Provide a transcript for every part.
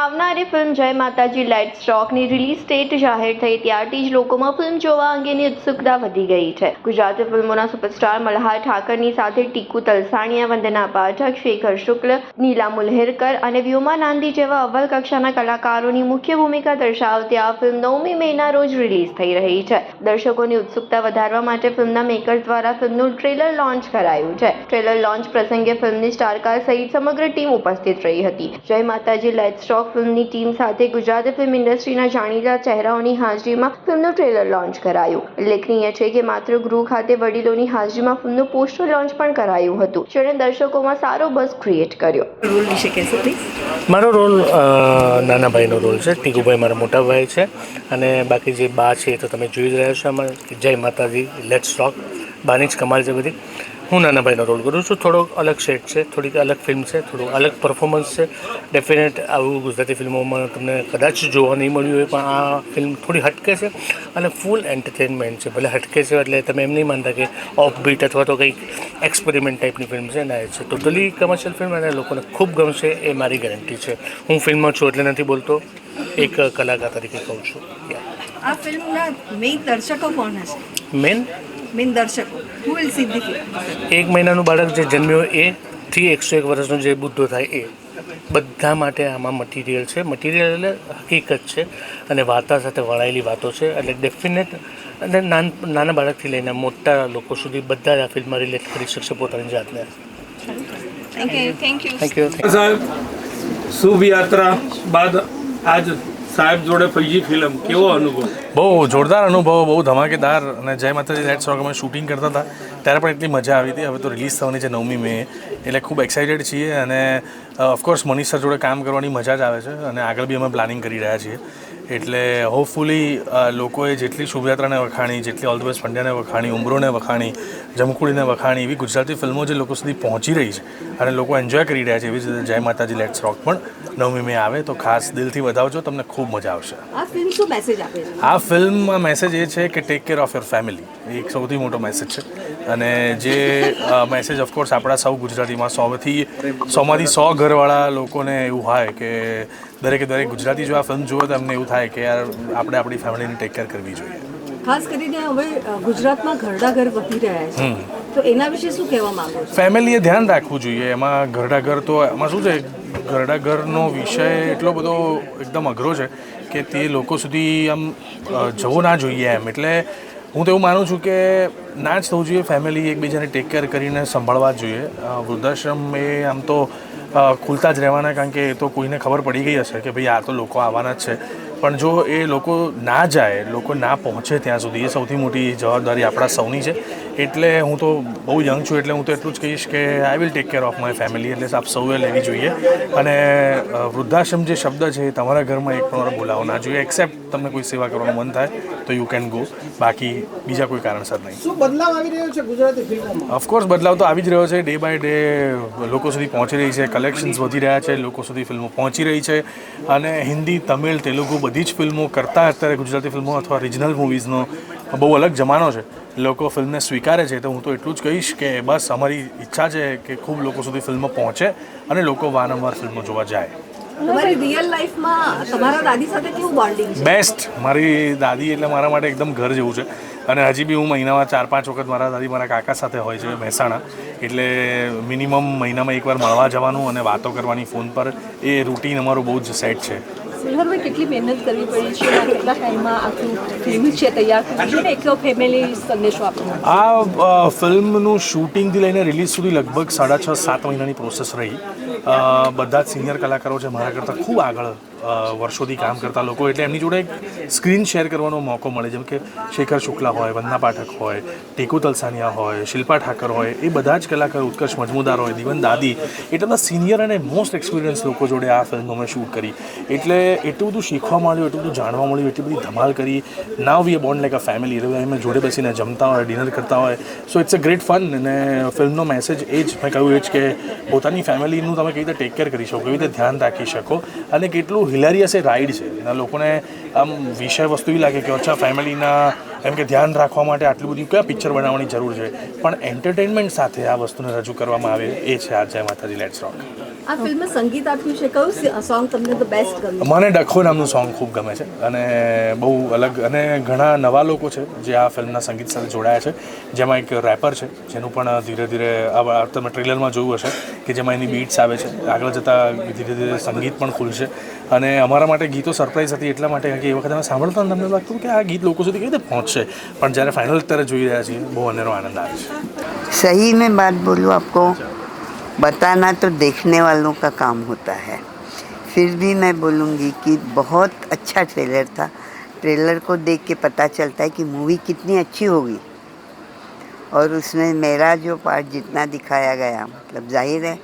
આવનારી ફિલ્મ જય માતાજી લાઇટ સ્ટોકની રિલીઝ ડેટ જાહેર થઈ ત્યારથી જ લોકોમાં ફિલ્મ જોવા અંગેની ઉત્સુકતા વધી ગઈ છે. ગુજરાતી ફિલ્મોના સુપરસ્ટાર મલ્હાર ઠાકરની સાથે ટીકુ તલસાણિયા, વંદના પાઠક શેખર શુક્લ, નીલા મુલહેરકર અને વ્યોમા નાંદી જેવા અવ્વલ કક્ષાના કલાકારોની મુખ્ય ભૂમિકા દર્શાવતી આ ફિલ્મ નવમી મેના રોજ રિલીઝ થઈ રહી છે. દર્શકોની ઉત્સુકતા વધારવા માટે ફિલ્મના મેકર્સ દ્વારા ફિલ્મનું ટ્રેલર લોન્ચ કરાયું છે. ટ્રેલર લોન્ચ પ્રસંગે ફિલ્મની સ્ટારકાર સહિત સમગ્ર ટીમ ઉપસ્થિત રહી હતી. જય માતાજી લાઇટ સ્ટોક ફિલ્મની ટીમ સાથે ગુજરાતી ફિલ્મ ઇન્ડસ્ટ્રીના જાણીતા ચહેરાઓની હાજરીમાં ફિલ્મનું ટ્રેલર લોન્ચ કરાયું. ઉલ્લેખનીય છે કે માત્ર ગૃહ ખાતે વડીલોની હાજરીમાં ફિલ્મનું પોસ્ટર લોન્ચ પણ કરાયું હતું જેણે દર્શકોમાં સારો બસ ક્રિએટ કર્યો. રોલ વિશે કહેશો મારો રોલ નાના ભાઈનો રોલ છે. ટીકુભાઈ મારા મોટા ભાઈ છે. અને બાકી જે બા છે એ તો તમે જોઈ જ રહ્યા છો અમારે. જય માતાજી લેટ્સ ટોક બાની જ કમાલ છે બધી. હું નાના ભાઈનો રોલ કરું છું. થોડોક અલગ શેડ છે થોડીક અલગ ફિલ્મ છે થોડું અલગ પરફોર્મન્સ છે. ડેફિનેટ આવું ગુજરાતી ફિલ્મોમાં તમને કદાચ જોવા નહીં મળ્યું હોય પણ આ ફિલ્મ થોડી હટકે છે અને ફૂલ એન્ટરટેનમેન્ટ છે. ભલે હટકે છે એટલે તમે એમ નહીં માનતા કે ઓફ બીટ અથવા તો કંઈક એક્સપેરિમેન્ટ ટાઈપની ફિલ્મ છે ના એ છે ટોટલી કમર્શિયલ ફિલ્મ અને લોકોને ખૂબ ગમશે એ મારી ગેરંટી છે. હું ફિલ્મમાં છું એટલે નથી બોલતો. એક કલાકાર તરીકે કહું છું. આ ફિલ્મના મેઇન દર્શકો કોણ હશે? મેન મેઇન દર્શકો. હુ વિલ સી ધી એક મહિનાનું બાળક જે જન્મ્યો એ થી એકસો એક વર્ષનો જે બુદ્ધો થાય એ. બધા માટે આમાં મટીરિયલ છે. મટીરિયલ એટલે હકીકત છે અને વાર્તા સાથે વળાયેલી વાતો છે. એટલે ડેફિનેટ અને નાન નાના બાળકથી લઈને મોટા લોકો સુધી બધા જ આ ફિલ્મમાં રિલેટ કરી શકશે પોતાની જાતને. Thank you thank you thank you સાહેબ શુભ યાત્રા બાદ આજ સાહેબ જોડે પહેલી ફિલ્મ કેવો અનુભવ? બહુ જોરદાર અનુભવ, બહુ ધમાકેદાર અને જય માતાજી લેટ્સ સોંગ અમે શૂટિંગ કરતા હતા. ત્યારે પણ એટલી મજા આવી હતી. હવે તો રિલીઝ થવાની છે નવમી મે. એટલે ખૂબ એક્સાઇટેડ છીએ અને ઓફકોર્સ મનીષ સર જોડે કામ કરવાની મજા જ આવે છે અને આગળ બી અમે પ્લાનિંગ કરી રહ્યા છીએ. એટલે હોપફુલી લોકોએ જેટલી શુભયાત્રાને વખાણી જેટલી ઓલ ધ બેસ્ટ પંડ્યાને વખાણી ઉમરોને વખાણી જમકુડીને વખાણી એવી ગુજરાતી ફિલ્મો જે લોકો સુધી પહોંચી રહી છે અને લોકો એન્જોય કરી રહ્યા છે એવી જ રીતે જય માતાજી લેટ્સ રોક પણ નવમી મે આવે તો ખાસ દિલથી વધાવજો તમને ખૂબ મજા આવશે. આ ફિલ્મ શું મેસેજ આપે છે? આ ફિલ્મમાં મેસેજ એ છે કે take care of your family એ એક સૌથી મોટો મેસેજ છે. અને જે મેસેજ ઓફકોર્સ આપણા સૌ ગુજરાતીમાં સૌથી સોમાંથી સો ઘરવાળા લોકોને એવું હોય કે દરેકે દરેક ગુજરાતી જો આ ફિલ્મ જુઓ તો એમને એવું થાય કે યાર આપણે આપણી ફેમિલીને ટેક કેર કરવી જોઈએ. ખાસ કરીને હવે ગુજરાતમાં ઘરડા ઘર વધી રહ્યા છે. તો એના વિશે શું કહેવા માંગો છો? ફેમિલીએ ધ્યાન રાખવું જોઈએ. એમાં ઘરડા ઘર તો એમાં શું છે ઘરડા ઘરનો વિષય એટલો બધો એકદમ અઘરો છે કે તે લોકો સુધી આમ જવો ના જોઈએ એમ. એટલે હું તો એવું માનું છું કે ના જ થવું જોઈએ ફેમિલી એકબીજાને ટેક કેર કરીને સંભાળવા જ જોઈએ. વૃદ્ધાશ્રમ એ આમ તો ખુલતા જ રહેવાના કારણ કે એ તો કોઈને ખબર પડી ગઈ હશે કે ભાઈ આ તો લોકો આવવાના જ છે. પણ જો એ લોકો ના જાય, લોકો ના પહોંચે ત્યાં સુધી, એ સૌથી મોટી જવાબદારી આપણા સૌની છે. એટલે હું તો બહુ યંગ છું એટલે હું તો એટલું જ કહીશ કે I will take care of my family એટલે આપ સૌએ લેવી જોઈએ. અને વૃદ્ધાશ્રમ જે શબ્દ છે એ તમારા ઘરમાં એક પણ બોલાવો ના જોઈએ. એક્સેપ્ટ તમને કોઈ સેવા કરવાનું મન થાય તો યુ કેન ગો બાકી બીજા કોઈ કારણસર નહીં. શું બદલાવ આવી રહ્યો છે ગુજરાતી ફિલ્મોમાં? ઓફકોર્સ બદલાવ તો આવી જ રહ્યો છે. ડે બાય ડે લોકો સુધી પહોંચી રહી છે કલેક્શન્સ વધી રહ્યા છે લોકો સુધી ફિલ્મો પહોંચી રહી છે. અને હિન્દી તમિલ તેલુગુ બધી જ ફિલ્મો કરતાં અત્યારે ગુજરાતી ફિલ્મો અથવા રિજનલ મૂવીઝનો બહુ અલગ જમાનો છે. લોકો ફિલ્મને સ્વીકારે છે તો હું તો એટલું જ કહીશ કે બસ અમારી ઈચ્છા છે કે ખૂબ લોકો સુધી ફિલ્મો પહોંચે અને લોકો વારંવાર ફિલ્મો જોવા જાય. બેસ્ટ મારી દાદી એટલે મારા માટે એકદમ ઘર જેવું છે. અને હજી બી હું મહિનામાં ચાર પાંચ વખત મારા દાદી મારા કાકા સાથે હોય છે મહેસાણા. એટલે મિનિમમ મહિનામાં એકવાર મળવા જવાનું અને વાતો કરવાની ફોન પર એ રૂટીન અમારું બહુ જ સેટ છે. સુલભભાઈ કેટલી મહેનત કરવી પડી છે કેટલા ટાઈમમાં આખું ફિલ્મ છે તૈયાર થયું છે એકલો ફેમિલી સંદેશો આપો. આ ફિલ્મનું શૂટિંગથી લઈને રિલીઝ સુધી લગભગ સાડા છ, સાત મહિનાની પ્રોસેસ રહી. બધા જ સિનિયર કલાકારો છે, મારા કરતાં ખૂબ આગળ વર્ષોથી કામ કરતા લોકો, એટલે એમની જોડે એક સ્ક્રીન શેર કરવાનો મોકો મળે. જેમ કે શેખર શુક્લા હોય, વંદના પાઠક હોય, ટેકુ તલસાનિયા હોય, શિલ્પા ઠાકર હોય, એ બધા જ કલાકાર, ઉત્કર્ષ મજમુદાર હોય, દીવન દાદી, એટલા બધા સિનિયર અને મોસ્ટ એક્સપિરિયન્સ લોકો જોડે આ ફિલ્મ અમે શૂટ કરી. એટલે એટલું બધું શીખવા મળ્યું, એટલું બધું જાણવા મળ્યું, એટલી બધી ધમાલ કરી. Now we bond like a family એટલે અમે જોડે બેસીને જમતા હોય ડિનર કરતા હોય. So it's a great fun અને ફિલ્મનો મેસેજ એ જ. મેં કહ્યું એ જ કે પોતાની ફેમિલીનું તમે કેવી રીતે ટેક કેર કરી શકો કેવી રીતે ધ્યાન રાખી શકો અને કેટલું હિલેરિયસ એ રાઈડ છે. એના લોકોને આમ વિષય વસ્તુ એવી લાગે કે અચ્છા ફેમિલીના એમ કે ધ્યાન રાખવા માટે આટલું બધું કયા પિક્ચર બનાવવાની જરૂર છે? પણ એન્ટરટેનમેન્ટ સાથે આ વસ્તુને રજૂ કરવામાં આવે એ છે આ જય માતાજી લેટ્સ રોક આ ફિલ્મ સંગીત આપ્યું છે. કયું સોંગ તમને તો બેસ્ટ ગમ્યું? મને ડખો નામનું સોંગ ખૂબ ગમે છે અને બહુ અલગ અને ઘણા નવા લોકો છે જે આ ફિલ્મના સંગીત સાથે જોડાયા છે. જેમાં એક રેપર છે જેનું પણ ધીરે ધીરે આ તમે ટ્રેલરમાં જોયું હશે કે જેમાં એની બીટ્સ આવે છે. આગળ જતાં ધીરે ધીરે સંગીત પણ ખુલશે. અને અમારા માટે ગીતો સરપ્રાઈઝ હતી એટલા માટે કે એ વખતે અમે સાંભળતા તમને લાગતું કે આ ગીત લોકો સુધી કેવી રીતે પહોંચશે. પણ જ્યારે ફાઇનલ અત્યારે જોઈ રહ્યા છીએ બહુ અનેરો આનંદ આવે છે. સહી મેં બાત બોલું આપકો. बताना तो देखने वालों का काम होता है। फिर भी मैं बोलूँगी कि बहुत अच्छा ट्रेलर था। ट्रेलर को देख के पता चलता है कि मूवी कितनी अच्छी होगी। और उसमें मेरा जो पार्ट जितना दिखाया गया मतलब ज़ाहिर है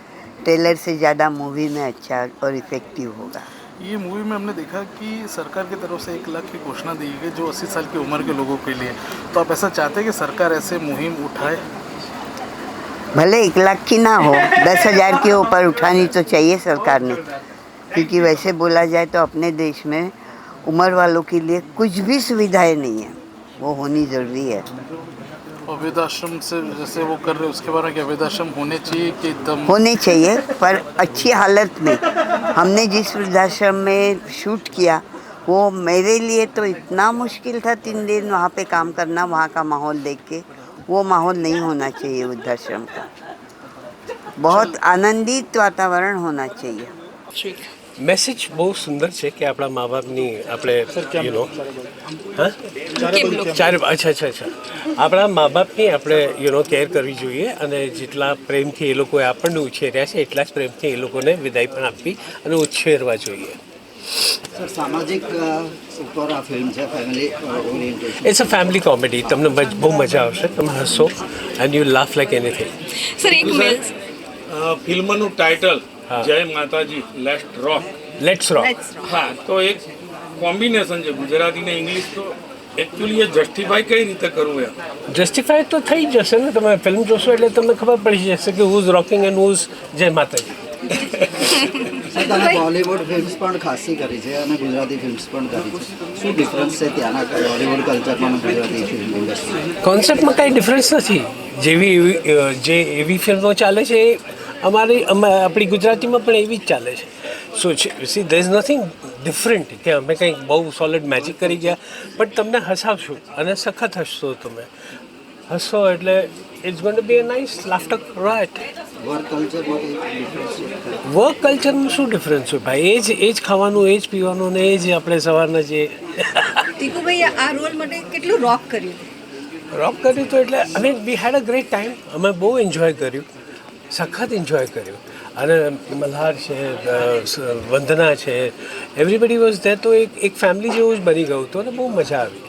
ट्रेलर से ज़्यादा मूवी में अच्छा और इफ़ेक्टिव होगा। ये मूवी में हमने देखा कि सरकार की तरफ़ से एक लाख की घोषणा दी गई, जो 80 साल की उम्र के लोगों के लिए। तो आप ऐसा चाहते हैं कि सरकार ऐसे मुहिम उठाए? भले एक लाख की ना हो दस हज़ार के ऊपर उठानी तो चाहिए सरकार ने। क्योंकि वैसे बोला जाए तो अपने देश में उम्र वालों के लिए कुछ भी सुविधाएँ नहीं है वो होनी ज़रूरी है। और वृद्धाश्रम से जैसे वो कर रहे उसके बारे में क्या? वृद्धाश्रम होने चाहिए कि एकदम? होने चाहिए पर अच्छी हालत में। हमने जिस वृद्धाश्रम में शूट किया वो मेरे लिए तो इतना मुश्किल था तीन दिन वहाँ पे काम करना वहाँ का माहौल देख के। वो माहौल नहीं होना चाहिए वृद्धाश्रम का बहुत आनंदित वातावरण होना चाहिए મેસેજ બહુ સુંદર છે કે આપણા મા બાપની આપણે યુ નો હા ચાર અચ્છા અચ્છા અચ્છા આપણા મા બાપની આપણે યુ નો કેર કરવી જોઈએ અને જેટલા પ્રેમથી એ લોકોએ આપણને ઉછેર્યા છે એટલા જ પ્રેમથી એ લોકોને વિદાય પણ આપવી અને ઉછેરવા જોઈએ સર સામાજિક અ, ઉપર આ ફિલ્મ છે family orientation it's a family comedy તમને બહુ મજા આવશે. તમે હસો and you laugh like anything sir એક ફિલ્મનું ટાઇટલ જય માતાજી લેસ્ટ રોક લેટ્સ રોક હા તો એક કોમ્બિનેશન છે ગુજરાતી ને ઇંગ્લિશ તો. એકચ્યુઅલી એ જસ્ટિફાય કઈ રીતે કરવું એમ? જસ્ટિફાય તો થઈ જશે ને. તમે ફિલ્મ જોશો એટલે તમને ખબર પડી જશે કે હુઝ રોકિંગ એન્ડ હુઝ જય માતાજી. તમે બોલિવૂડ ફિલ્મ્સ પણ ખાસી કરી છે અને ગુજરાતી ફિલ્મ્સ પણ કરી છે. શું ડિફરન્સ છે ત્યાંના બોલિવૂડ કલ્ચરમાં અને ગુજરાતી ફિલ્મ ઇન્ડસ્ટ્રી કોન્સેપ્ટમાં કાંઈ ડિફરન્સ નથી. જેવી એવી જે એવી ફિલ્મો ચાલે છે એ અમારી અમા- આપણી ગુજરાતીમાં પણ એવી જ ચાલે છે. So see there is nothing different કે અમે કંઈક બહુ સોલિડ મેજિક કરી ગયા બટ તમને હસાવશું અને સખત હસશો તમે. હસો એટલે it's gonna be a nice laughter right work કલ્ચરનું શું ડિફરન્સ હોય? ભાઈ એ જ એ જ ખાવાનું એ જ પીવાનું ને એ જ આપણે સવારના જે ટીકુભાઈ આ રોલ માટે કેટલું રોક કર્યું? રોક કર્યું તો એટલે અમે વી હેડ અ ગ્રેટ ટાઈમ અમે બહુ એન્જોય કર્યું. સખત એન્જોય કર્યું. અને મલ્હાર છે વંદના છે એવરીબડી વોઝ ધેર તો એક એક ફેમિલી જેવું જ બની ગયું હતું અને બહુ મજા આવી.